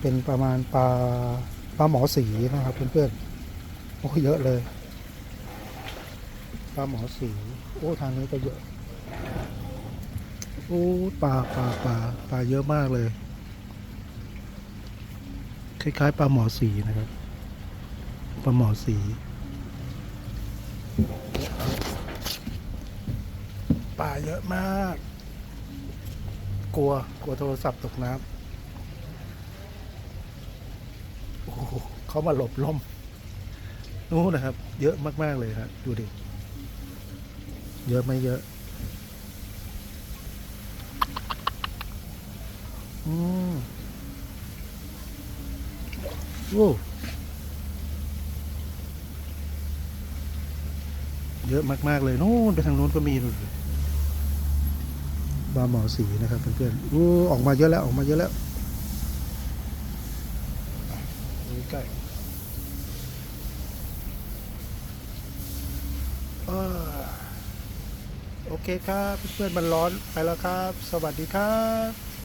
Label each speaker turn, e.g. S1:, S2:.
S1: เป็นประมาณปลาปลาหมอสีนะครับเพื่อนๆโอ้เยอะเลยปลาหมอสีโอ้ทางนี้ก็เยอะโอ้ปลาปลาปลาปลาเยอะมากเลย คล้ายๆปลาหมอสีนะครับปลาหมอสีปลาเยอะมาก กลัวกลัวโทรศัพท์ตกน้ำโอ้โหเขามาหลบล่มนู้นนะครับ เยอะมาก ๆ เลยครับดูดิ เยอะไม่เยอะอืมโอ้เยอะมาก ๆ เลยนู้นไปทางนู้นก็มีนู่นป ลาหมอสีนะครับเพื่อนๆอู้ออกมาเยอะแล้วออกมาเยอะแล้วนี่ใกล้โอเคครับ เพื่อนๆมันร้อนไปแล้วครับ สวัสดีครับ